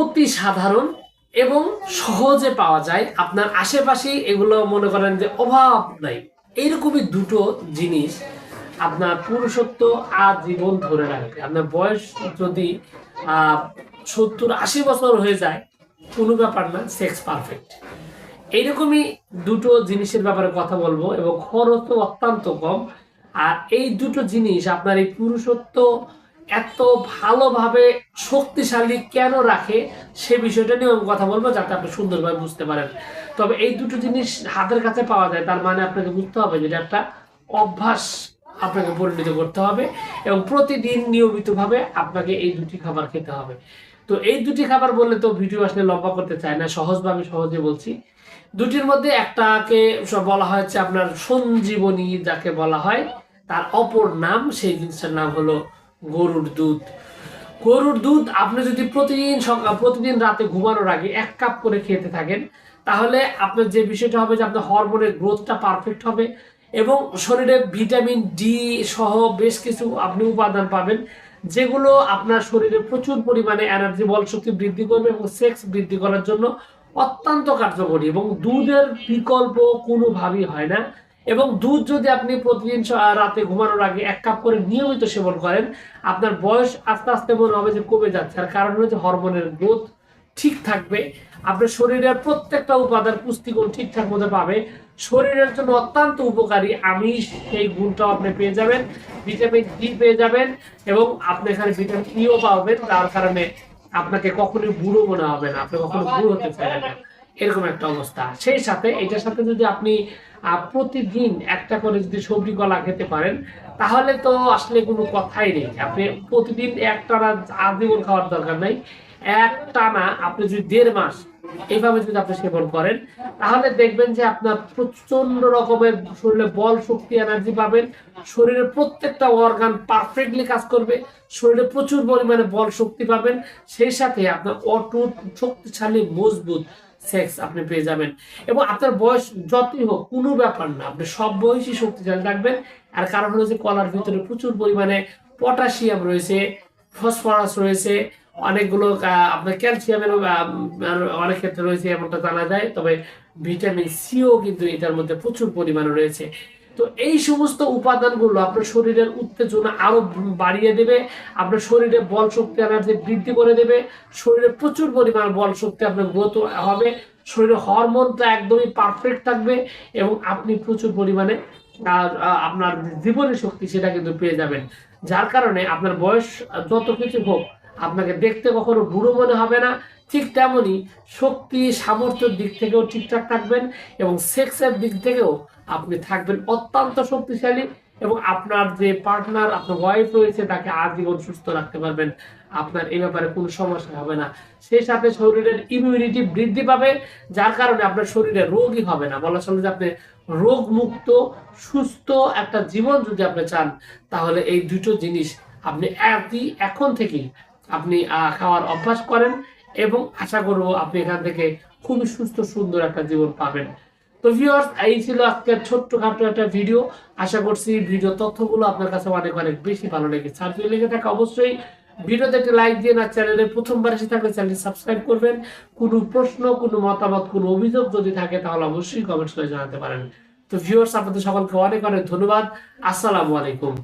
অতি সাধারণ এবং সহজে পাওয়া যায়। আপনার আশেপাশেই এগুলো মনে করেন যে অভাব নাই। এইরকমই দুটো জিনিস আপনার পুরুষত্ব আজীবন ধরে রাখবে। আপনার বয়স যদি সত্তর আশি বছর হয়ে যায়, কোনো ব্যাপার না সেক্স পারফেক্ট এইরকমই দুটো জিনিসের ব্যাপারে কথা বলব এবং খরচও অত্যন্ত কম। আর এই দুটো জিনিস, আপনার এই পুরুষত্ব এত ভালোভাবে শক্তিশালী কেন রাখে সে বিষয়টা নিয়ে আমি কথা বলব যাতে আপনি সুন্দরভাবে বুঝতে পারেন। তবে এই দুটো জিনিস হাতের কাছে পাওয়া যায়, তার মানে আপনাকে বুঝতে হবে যেটা একটা অভ্যাস আপনাকে পরিণত করতে হবে এবং প্রতিদিন নিয়মিতভাবে আপনাকে এই দুটি খাবার খেতে হবে। তো এই দুটি খাবার বললে তো ভিডিও আসলে লম্বা করতে চায় না সহজভাবে সহজে বলছি। দুটির মধ্যে একটাকে বলা হয়েছে আপনার সঞ্জীবনী যাকে বলা হয়, তার অপর নাম, সেই জিনিসটার নাম হলো গরুর দুধ। গরুর দুধ আপনি যদি প্রতিদিন সকাল, প্রতিদিন রাতে ঘুমানোর আগে এক কাপ করে খেতে থাকেন, তাহলে আপনার যে বিষয়টা হবে যে আপনার হরমোনের গ্রোথটা পারফেক্ট হবে এবং শরীরে ভিটামিন ডি সহ বেশ কিছু আপনি উপাদান পাবেন, যেগুলো আপনার শরীরে প্রচুর পরিমাণে এনার্জি বল শক্তি বৃদ্ধি করবে এবং সেক্স বৃদ্ধি করার জন্য অত্যন্ত কার্যকরী এবং দুধের বিকল্প কোনোভাবেই হয় না। এবং দুধ যদি আপনি প্রতিদিন রাতে ঘুমানোর আগে এক কাপ করে নিয়মিত সেবন করেন, আপনার বয়স আস্তে আস্তে মনে হবে যে কমে যাচ্ছে। আর কারণ হচ্ছে হরমোনের গ্রোথ ঠিক থাকবে, আপনার শরীরের প্রত্যেকটা উপাদান পুষ্টিগুণ ঠিকঠাক মতো পাবে। শরীরের জন্য অত্যন্ত উপকারী আমিষ, সেই গুণটাও আপনি পেয়ে যাবেন, ভিটামিন ডি পেয়ে যাবেন এবং আপনি এখানে ভিটামিন ইও পাবেন, তার কারণে আপনাকে কখনোই বুড়ো মনে হবে না, আপনি কখনো বুড়ো হতে চাইবেন না। এরকম একটা অবস্থা। সেই সাথে এটার সাথে যদি আপনি প্রতিদিন একটা করে যদি সবজি কলা খেতে পারেন, তাহলে তো আসলে কোনো কথাই নেই। আপনি প্রতিদিন একটা আজীবন খাওয়ার দরকার নাই। এক টানা আপনি যদি দেড় মাস এইভাবে যদি আপনি সেবন করেন, তাহলে দেখবেন যে আপনার প্রচণ্ড রকমের শরীরে বল শক্তি এনার্জি পাবেন। শরীরের প্রত্যেকটা অর্গান পারফেক্টলি কাজ করবে। শরীরে প্রচুর পরিমাণে বল শক্তি পাবেন। সেই সাথে আপনার অটুট, শক্তিশালী, মজবুত সেক্স আপনি পেয়ে যাবেন। এবং আপনার বয়স যতই হোক, কোনো ব্যাপার না। আপনি সব বয়সী শক্তিশালী থাকবেন। আর কারণ হলো যে, কলার ভিতরে প্রচুর পরিমাণে পটাশিয়াম রয়েছে, ফসফরাস রয়েছে, অনেকগুলো আপনার ক্যালসিয়ামের অনেক ক্ষেত্রে রয়েছে এমনটা জানা যায়। তবে ভিটামিন সিও কিন্তু এটার মধ্যে প্রচুর পরিমাণে রয়েছে। তো এই সমস্ত উপাদানগুলো আপনার শরীরের উত্তেজনা আরও বাড়িয়ে দেবে, আপনার শরীরে বল শক্তি এনার্জি বৃদ্ধি করে দেবে, শরীরে প্রচুর পরিমাণ বল শক্তি আপনার গ্রোথ হবে, শরীরে হরমোনটা একদমই পারফেক্ট থাকবে এবং আপনি প্রচুর পরিমাণে আপনার জীবনের শক্তি সেটা কিন্তু পেয়ে যাবেন। যার কারণে আপনার বয়স যত কিছু হোক আপনাকে দেখতে কখনো বুড়ো মনে হবে না। ঠিক তেমনই শক্তি, সামর্থ্যের দিক থেকেও ঠিকঠাক থাকবেন এবং সেক্সের দিক থেকেও আপনি থাকবেন অত্যন্ত শক্তিশালী এবং আপনার যে পার্টনার, আপনার ওয়াইফ রয়েছে তাকে আজীবন সুস্থ রাখতে পারবেন। আপনার এই ব্যাপারে কোনো সমস্যা হবে না। সেই সাথে শরীরের ইমিউনিটি বৃদ্ধি পাবে, যার কারণে আপনার শরীরে রোগই হবে না। বলা চলে যে আপনি রোগ মুক্ত সুস্থ একটা জীবন যদি আপনি চান, তাহলে এই দুটো জিনিস আপনি একই এখন থেকেই আপনি খাওয়ার অভ্যাস করেন এবং আশা করব আপনি এখান থেকে খুবই সুস্থ, সুন্দর একটা জীবন পাবেন। তো ভিউয়ার্স এই ছিল আজকের ছোট্ট খাটো একটা ভিডিও আশা করছি ভিডিও তথ্যগুলো আপনার কাছে অনেক অনেক বেশি ভালো লেগেছে। আর লেগে থাকে, অবশ্যই ভিডিওতে একটি লাইক দিয়ে না চ্যানেলে প্রথমবার এসে থাকলে চ্যানেলটি সাবস্ক্রাইব করবেন। কোনো প্রশ্ন, কোনো মতামত, কোনো অভিযোগ যদি থাকে, তাহলে অবশ্যই কমেন্টস করে জানাতে পারেন। তো ভিউয়ার্স আপনাদের সকলকে অনেক অনেক ধন্যবাদ। আসসালামু আলাইকুম।